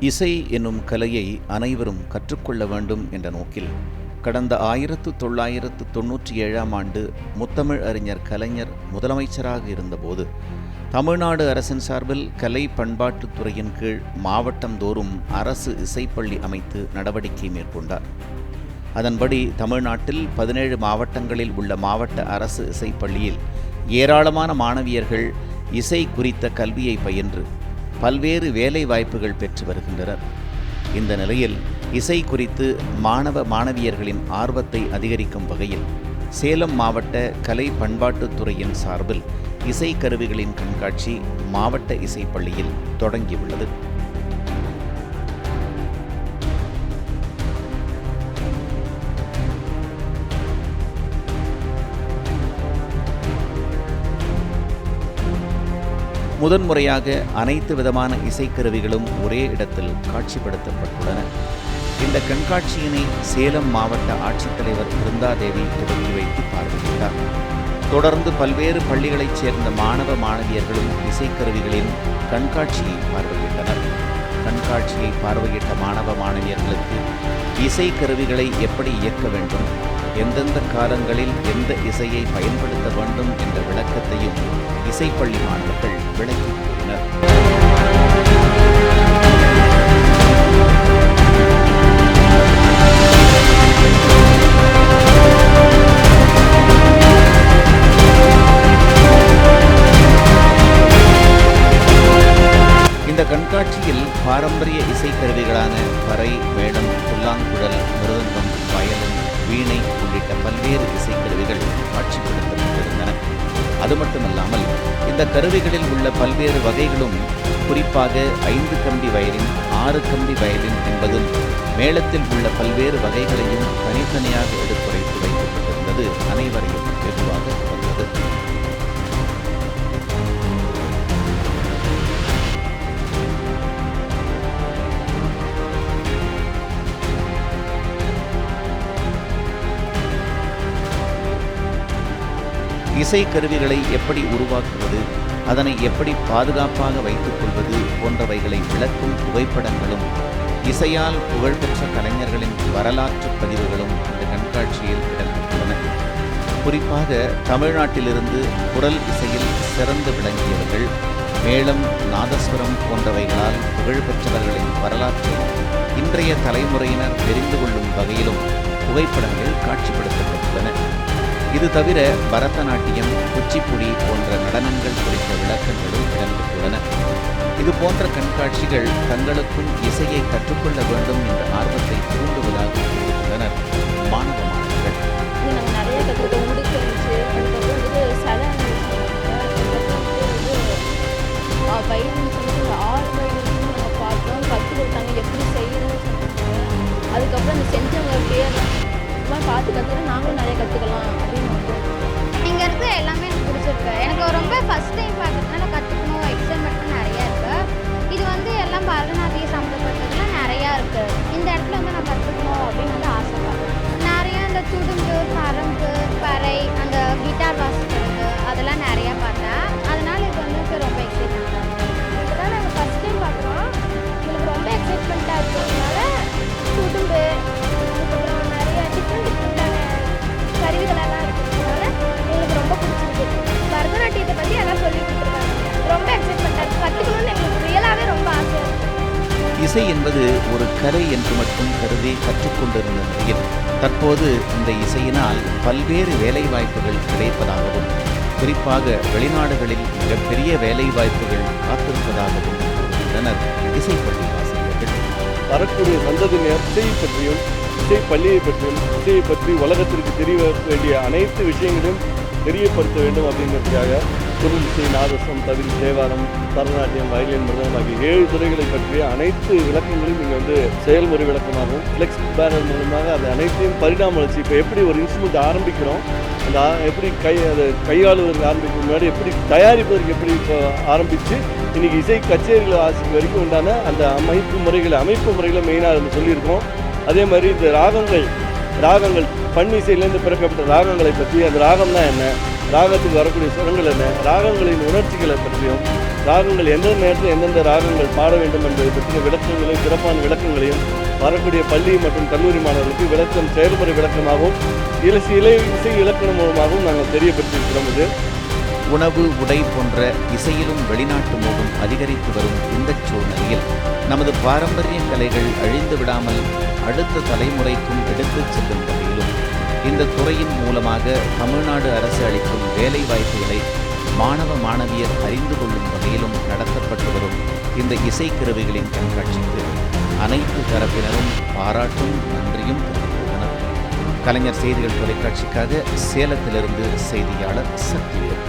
இசை என்னும் கலையை அனைவரும் கற்றுக்கொள்ள வேண்டும் என்ற நோக்கில் கடந்த ஆயிரத்து தொள்ளாயிரத்து தொன்னூற்றி ஏழாம் ஆண்டு முத்தமிழ் அறிஞர் கலைஞர் முதலமைச்சராக இருந்தபோது தமிழ்நாடு அரசின் சார்பில் கலை பண்பாட்டுத் துறையின் கீழ் மாவட்டந்தோறும் அரசு இசைப்பள்ளி அமைத்து நடவடிக்கை மேற்கொண்டார். அதன்படி தமிழ்நாட்டில் பதினேழு மாவட்டங்களில் உள்ள மாவட்ட அரசு இசைப்பள்ளியில் ஏராளமான மாணவியர்கள் இசை குறித்த கல்வியை பயின்று பல்வேறு வேலை வாய்ப்புகள் பெற்று வருகின்றனர். இந்த நிலையில் இசை குறித்து மாணவ மாணவியர்களின் ஆர்வத்தை அதிகரிக்கும் வகையில் சேலம் மாவட்ட கலை பண்பாட்டுத்துறையின் சார்பில் இசை கருவிகளின் கண்காட்சி மாவட்ட இசைப்பள்ளியில் தொடங்கியுள்ளது. முதன்முறையாக அனைத்து விதமான இசைக்கருவிகளும் ஒரே இடத்தில் காட்சிப்படுத்தப்பட்டுள்ளன. இந்த கண்காட்சியினை சேலம் மாவட்ட ஆட்சித்தலைவர் பிருந்தாதேவி துவக்கி வைத்து பார்வையிட்டார். தொடர்ந்து பல்வேறு பள்ளிகளைச் சேர்ந்த மாணவ மாணவியர்களும் இசைக்கருவிகளின் கண்காட்சியை பார்வையிட்டனர். கண்காட்சியை பார்வையிட்ட மாணவ மாணவியர்களுக்கு இசைக்கருவிகளை எப்படி இயக்க வேண்டும்? எந்தெந்த காலங்களில் எந்த இசையை பயன்படுத்த வேண்டும் என்ற விளக்கத்தையும் இசைப்பள்ளி மாணவர்கள் விளக்கி கூறினர். இந்த கண்காட்சியில் பாரம்பரிய இசை கருவிகளான வீணை உள்ளிட்ட பல்வேறு இசைக்கருவிகள் காட்சிப்படுத்தப்பட்டிருந்தன. அது மட்டுமல்லாமல் இந்த கருவிகளில் உள்ள பல்வேறு வகைகளும் குறிப்பாக ஐந்து கம்பி வயலின் ஆறு கம்பி வயலின் என்பதும் மேளத்தில் உள்ள பல்வேறு வகைகளையும் தனித்தனியாக எடுத்துரைத்து வைக்கப்பட்டிருந்தது அனைவரையும் வெகுவாக இசை கருவிகளை எப்படி உருவாக்குவது அதனை எப்படி பாதுகாப்பாக வைத்துக் கொள்வது போன்றவைகளை விளக்கும் புகைப்படங்களும் இசையால் புகழ்பெற்ற கலைஞர்களின் வரலாற்று பதிவுகளும் இந்த கண்காட்சியில் இடம்பெற்றுள்ளன. குறிப்பாக தமிழ்நாட்டிலிருந்து குரல் இசையில் சிறந்து விளங்கியவர்கள் மேளம் நாதஸ்வரம் போன்றவைகளால் புகழ்பெற்றவர்களின் வரலாற்றை இன்றைய தலைமுறையினர் தெரிந்து கொள்ளும் வகையிலும் புகைப்படங்கள் காட்சிப்படுத்தப்பட்டுள்ளன. இது தவிர பரதநாட்டியம் குச்சிப்புடி போன்ற நடனங்கள் குறித்த விளக்கங்களும் இடம்பெற்றுள்ளன. இது போன்ற கண்காட்சிகள் தங்களுக்கும் இசையை கற்றுக்கொள்ள வேண்டும் என்ற ஆர்வத்தை தூண்டுவதாக கூறியுள்ளனர் மாணவ மாணவர்கள் அதுக்கப்புறம் அதுக்கப்புறம் அந்த செஞ்சவங்க பேர்லாம் இதெல்லாம் பார்த்து கற்றுக்கலாம் நாங்களும் நிறைய கற்றுக்கலாம் அப்படின்னு இங்கே இருக்க எல்லாமே எனக்கு பிடிச்சிருக்கு. எனக்கு ரொம்ப ஃபஸ்ட் டைம் பார்க்குறதுனால கற்று இசை என்பது ஒரு கலை என்று மட்டும் கருதி கற்றுக்கொண்டிருந்த நிலையில் தற்போது இந்த இசையினால் பல்வேறு வேலை வாய்ப்புகள் கிடைப்பதாகவும் குறிப்பாக வெளிநாடுகளில் மிகப்பெரிய வேலை வாய்ப்புகள் காத்திருப்பதாகவும் கூறுகின்றனர் பள்ளி ஆசிரியர்கள் வரக்கூடிய சந்ததியினர் இசையை பற்றியும் இசை பள்ளியை பற்றியும் இசையை பற்றி உலகத்திற்கு தெரிய வேண்டிய அனைத்து விஷயங்களையும் தெரியப்படுத்த வேண்டும் அப்படிங்கிறதுக்காக குரல் நாதசம் தவில் தேவாரம் பரதநாட்டியம் வயலின் மிருதம் ஆகிய ஏழு துறைகளை பற்றிய அனைத்து விளக்கங்களையும் இங்கே வந்து செயல்முறை விளக்கமாகவும் ஃப்ளெக்ஸ் பேனர் மூலமாக அது அனைத்தையும் பரிணாம வளர்ச்சி இப்போ எப்படி ஒரு இன்ஸ்ட்ருமெண்ட் ஆரம்பிக்கிறோம் அந்த எப்படி கை அதை கையாளுவதற்கு ஆரம்பிக்கும் முன்னாடி எப்படி தயாரிப்பதற்கு எப்படி இப்போ ஆரம்பித்து இன்றைக்கி இசை கச்சேரிகள் ஆசிக்கு வரைக்கும் உண்டான அந்த அமைப்பு முறைகளை அமைப்பு முறைகளை மெயினாக இருந்து சொல்லியிருக்கோம் அதே மாதிரி இந்த ராகங்கள் ராகங்கள் பன்னிசையிலேருந்து பிறக்கப்பட்ட ராகங்களை பற்றி அந்த ராகம்னா என்ன? ராகத்துக்கு வரக்கூடிய சுரங்கள் என்ன? ராகங்களின் உணர்ச்சிகளை பற்றியும் ராகங்கள் எந்தெந்த நேரத்தில் எந்தெந்த ராகங்கள் பாட வேண்டும் என்பதை பற்றிய விளக்கங்களையும் சிறப்பான விளக்கங்களையும் வரக்கூடிய பள்ளி மற்றும் கல்லூரி மாணவர்களுக்கு விளக்கம் செயல்முறை விளக்கமாகவும் இலசி இலை இசை இலக்கணம் மூலமாகவும் நாங்கள் தெரியப்பட்டிருக்கிறோம் இது. உணவு உடை போன்ற இசையிலும் வெளிநாட்டு மோகம் அதிகரித்து வரும் இந்த சூழ்நிலையில் நமது பாரம்பரிய கலைகள் அழிந்து விடாமல் அடுத்த தலைமுறைக்கும் எடுத்துச் செல்லும் வகையிலும் இந்த துறையின் மூலமாக தமிழ்நாடு அரசு அளிக்கும் வேலை வாய்ப்புகளை மாணவ மாணவியர் அறிந்து கொள்ளும் வகையிலும் நடத்தப்பட்டு வரும் இந்த இசைக்கருவிகளின் கண்காட்சிக்கு அனைத்து தரப்பினரும் பாராட்டும் நன்றியும் தெரிவித்துள்ளனர். கலைஞர் செய்திகள் தொலைக்காட்சிக்காக சேலத்திலிருந்து செய்தியாளர் சக்திவேல்